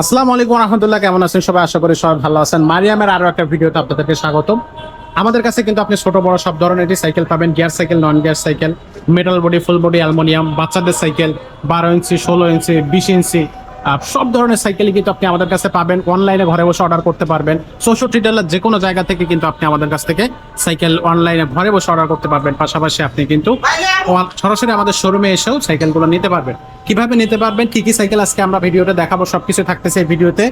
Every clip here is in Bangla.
আসসালামু আলাইকুম রহমতুল্লাহ, কেমন আছেন সবাই? আশা করি সবাই ভালো আছেন। মারিয়ামের আরও একটা ভিডিওতে আপনাদেরকে স্বাগতম। আমাদের কাছে কিন্তু আপনি ছোট, বড় সব ধরনের সাইকেল পাবেন। Gear cycle, non gear cycle metal body full body aluminium বাচ্চাদের সাইকেল, বারো ইঞ্চি, ষোলো ইঞ্চি, বিশ ইঞ্চি সব ধরনের সাইকেলই কিন্তু আপনি আমাদের কাছে পাবেন। অনলাইনে ঘরে বসে অর্ডার করতে পারবেন। চৌষট্টি ডলার যে কোনো জায়গা থেকে কিন্তু আপনি আমাদের কাছ থেকে সাইকেল অনলাইনে ঘরে বসে অর্ডার করতে পারবেন। পাশাপাশি আপনি কিন্তু সরাসরি আমাদের শোরুমে এসেও সাইকেলগুলো নিতে পারবেন। কীভাবে নিতে পারবেন? কি কি সাইকেল আজকে আমরা ভিডিওতে দেখাবো? সবকিছু থাকতেছে এই ভিডিওতে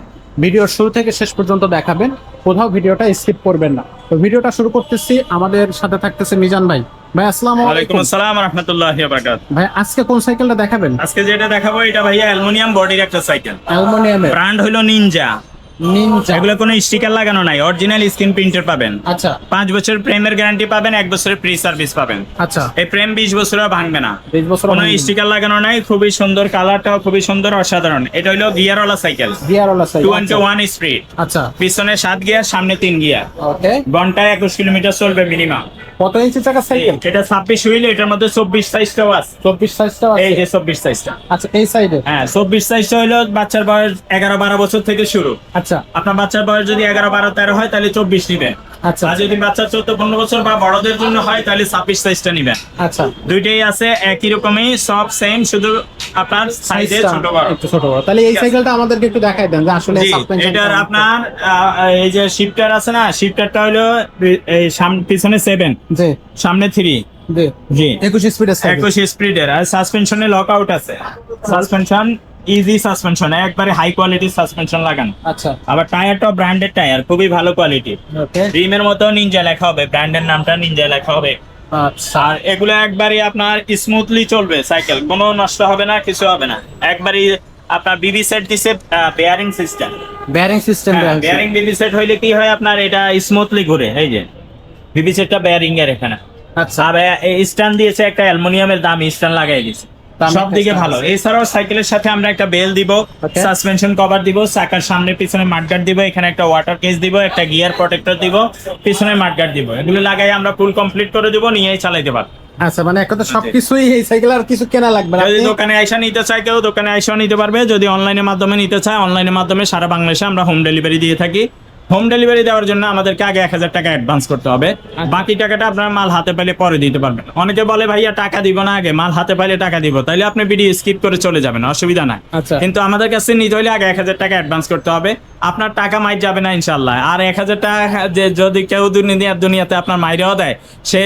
ভিডিওর শুরু থেকে শেষ পর্যন্ত দেখাবেন। কোথাও ভিডিওটা স্কিপ করবেন না। তো ভিডিওটা শুরু করতেছি। আমাদের সাথে থাকতেছে মিজান ভাই। ভাই আসসালামু আলাইকুম। আসসালাম রহমতুল্লাহ বারকাত ভাই আজকে কোন সাইকেলটা দেখাবেন? আজকে যেটা দেখাবো এটা ভাইয়া অ্যালুমিনিয়াম বডির একটা সাইকেল। অ্যালুমিনিয়ামের। ব্র্যান্ড হলো নিনজা। নিনজা এগুলো কোনো স্টিকার লাগানো নাই অরিজিনাল স্ক্রিন প্রিন্টার পাবেন। আচ্ছা। পাঁচ বছর প্রেমের গ্যারান্টি পাবেন এক বছরের প্রি সার্ভিস পাবেন। আচ্ছা। এই প্রেম বিশ বছরও ভাঙবে না। বিশ বছর কোনো স্টিকার লাগানো নাই খুবই সুন্দর কালারটাও খুবই সুন্দর অসাধারণ। এটা হলো গিয়ারওয়ালা সাইকেল গিয়ারওয়ালা সাইকেল ওয়ান স্পিড আচ্ছা। পিছনে সাত গিয়ার সামনে তিন গিয়ার। ওকে। ঘন্টায় একুশ কিলোমিটার চলবে মিনিমাম কত ইঞ্চি চাকা সাইকেল এটা ছাব্বিশ হুইল এটার মধ্যে চব্বিশ সাইজটাও আছে। চব্বিশ সাইজটা এই যে চব্বিশ সাইজটা আচ্ছা এই সাইডে হ্যাঁ চব্বিশ সাইজটা হলো বাচ্চার বয়স এগারো বারো বছর থেকে শুরু। আচ্ছা। আপনার বাচ্চার বয়স যদি এগারো বারো তেরো হয় তাহলে চব্বিশ নিবেন আচ্ছা। আর যদি বাচ্চা চোদ্দ পনেরো বছর বা বড়দের জন্য হয় তাহলে ছাব্বিশ সাইজটা নিবেন আচ্ছা। দুইটাই আছে একই রকমই সব সেম শুধু আপনার সাইজে ছোট বড়। ছোট বড়। তাহলে এই সাইকেলটা আমাদেরকে একটু দেখাই দেন যে আসলে এটার আপনার এই যে শিফটার আছে না শিফটারটা হলো এই সামনে পিছনে সেভেন জি। সামনে থ্রি জি। একুশ স্পিডের একুশ স্পিডের আর সাসপেনশনে লক আউট আছে। সাসপেনশন ইজি সাসপেনশন একবারে হাই কোয়ালিটির সাসপেনশন লাগানো। আচ্ছা। আবার টায়ারটাও ব্র্যান্ডেড টায়ার খুবই ভালো কোয়ালিটি ওকে রিমের মতো নিনজা লেখা হবে ব্র্যান্ডের নামটা নিনজা লেখা হবে। আচ্ছা। আর এগুলো একবারই আপনার স্মুথলি চলবে সাইকেল কোনো নষ্ট হবে না কিছু হবে না। একবারই আপনার বিবি সেট দিছে bearing system bearing system bearing BB set হইলে কি হয় আপনার এটা স্মুথলি ঘুরে এই যে। বিবি সেটটা বেয়ারিং এর এখানে। আচ্ছা। আর স্ট্যান্ড দিয়েছে একটা অ্যালুমিনিয়ামের দামি স্ট্যান্ড লাগাই দিয়েছে সব দিকে ভালো। এছাড়াও সাইকেলের সাথে আমরা একটা বেল দিব সাসপেনশন কভার দিব চাকার সামনে পিছনে মাঠগার্ড দিব এখানে একটা ওয়াটার কেস দিব একটা গিয়ার প্রোটেক্টর দিব পিছনে মাঠগার্ড দিব। এগুলো লাগাই আমরা ফুল কমপ্লিট করে দিব নিয়েই চালাইতে পারব। আচ্ছা মানে এক কথা সবকিছুই এই সাইকেল আর কিছু কেনা লাগবে না। যদি দোকানে আইসা নিতে চায় কেউ দোকানে আইসাও নিতে পারবে। যদি অনলাইনের মাধ্যমে নিতে চায় অনলাইনের মাধ্যমে সারা বাংলাদেশে আমরা হোম ডেলিভারি দিয়ে থাকি। হোম ডেলিভারি দেওয়ার জন্য আমাদেরকে আগে এক হাজার টাকা অ্যাডভান্স করতে হবে। বাকি টাকাটা আপনার মাল হাতে পেলে পরে দিতে পারবেন। অনেকে বলে ভাইয়া টাকা দিব না আগে। মাল হাতে পাইলে টাকা দিব। তাইলে আপনি ভিডিও স্কিপ করে চলে যাবেন অসুবিধা নাই। আচ্ছা। কিন্তু আমাদের কাছে নিতে হলে আগে এক হাজার টাকা অ্যাডভান্স করতে হবে। আপনার টাকা মাইর যাবে না ইনশাল্লাহ আর এক হাজার টাকা যে যদি কেউ দুনিয়ার দুনিয়াতে আপনার মাইরেও দেয় সে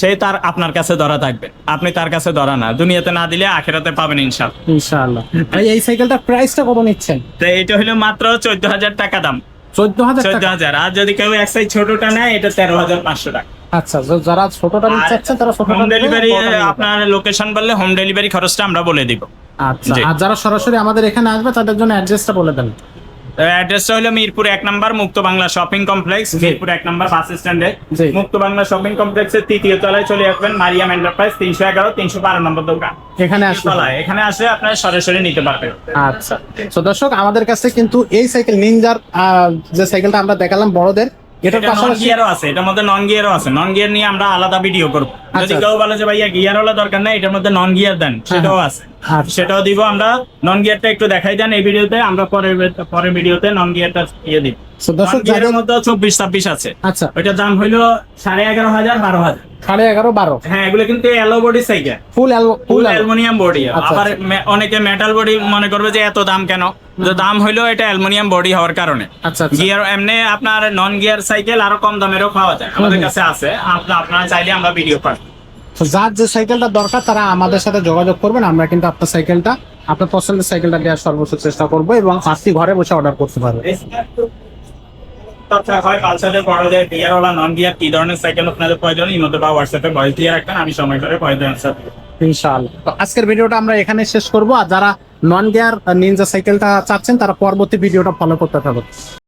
সে তার আপনার কাছে ধরা থাকবে। আপনি তার কাছে ধরা না। দুনিয়াতে না দিলে আখেরাতে পাবেন ইনশাল্লাহ ইনশাআল্লাহ। ভাই এই সাইকেলটার প্রাইসটা কত নিচ্ছেন? তো এটা হলো মাত্র চোদ্দ হাজার টাকা দাম। চোদ্দ হাজার চোদ্দ হাজার আর যদি কেউ এক সাইজ ছোটটা নেয় এটা তেরো হাজার পাঁচশো টাকা। আচ্ছা যারা ছোটটা নিতে চাচ্ছেন তারা ছোট হোম ডেলিভারি আপনার লোকেশন বললে হোম ডেলিভারি খরচটা আমরা বলে দিব। আচ্ছা আর যারা সরাসরি আমাদের এখানে আসবে তাদের জন্য অ্যাড্রেসটা বলে দেন। অ্যাড্রেসটা হলো মিরপুর এক নম্বর মুক্ত বাংলা শপিং কমপ্লেক্স মিরপুর এক নম্বর বাস স্ট্যান্ডে। মুক্ত বাংলা শপিং কমপ্লেক্সের তৃতীয় তলায় চলে আসবেন মারিয়াম এন্টারপ্রাইজ তিনশো এগারো তিনশো বারো নম্বর দোকান। এখানে আসলে এখানে আসলে আপনারা সরাসরি নিতে পারবেন। আচ্ছা। তো দর্শক আমাদের কাছে কিন্তু এই সাইকেল নিনজার যে সাইকেলটা আমরা দেখালাম বড়দের এটার পাশাপাশি গিয়ারও আছে এটার মধ্যে নন গিয়ারও আছে। নন গিয়ার নিয়ে আমরা আলাদা ভিডিও করব। যদি আচ্ছা। কেউ বলে যে ভাইয়া গিয়ার ওলা দরকার নাই এটার মধ্যে নন গিয়ার দেন সেটাও আছে। আচ্ছা। সেটাও দিব আমরা। নন গিয়ারটা একটু দেখাই দেন এই ভিডিওতে আমরা পরের পরের ভিডিওতে নন গিয়ারটা দিব গিয়ারের মধ্যে চব্বিশ ছাব্বিশ আছে। আচ্ছা। ওইটার দাম হইল সাড়ে এগারো হাজার বারো হাজার। সাড়ে এগারো বারো। হ্যাঁ এগুলো কিন্তু alloy body cycle full full aluminium body আচ্ছা, আবার অনেকে মেটাল বডি মনে করবে যে এত দাম কেন? দাম হইল এটা অ্যালুমিনিয়াম বডি হওয়ার কারণে। আচ্ছা আচ্ছা। গিয়ার এমনি আপনার নন গিয়ার সাইকেল আরও কম দামেরও পাওয়া যায়। আমাদের কাছে আছে। আপনার আপনারা চাইলে আমরা ভিডিও পাই যার যে সাইকেলটা দরকার তারা আমাদের সাথে যোগাযোগ করবেন। আমরা কিন্তু আপনার সাইকেলটা আপনার পছন্দের সাইকেলটা দেওয়ার সর্বোচ্চ চেষ্টা করব এবং আপনি ঘরে বসে অর্ডার করতে পারবেন হয় পালসারের বড়দের গিয়ার ওলা নন গিয়ার কি ধরনের সাইকেল আপনাদের প্রয়োজন? বা হোয়াটসঅ্যাপে ভয়েস দিয়ে রাখবেন আমি সময় করে ভয়েস অ্যান্সার ইনশাআল্লাহ। তো আজকের ভিডিওটা আমরা এখানে শেষ করব। আর যারা নন গিয়ার নিনজা সাইকেলটা চাচ্ছেন তারা পরবর্তী ভিডিওটা ফলো করতে থাকুন।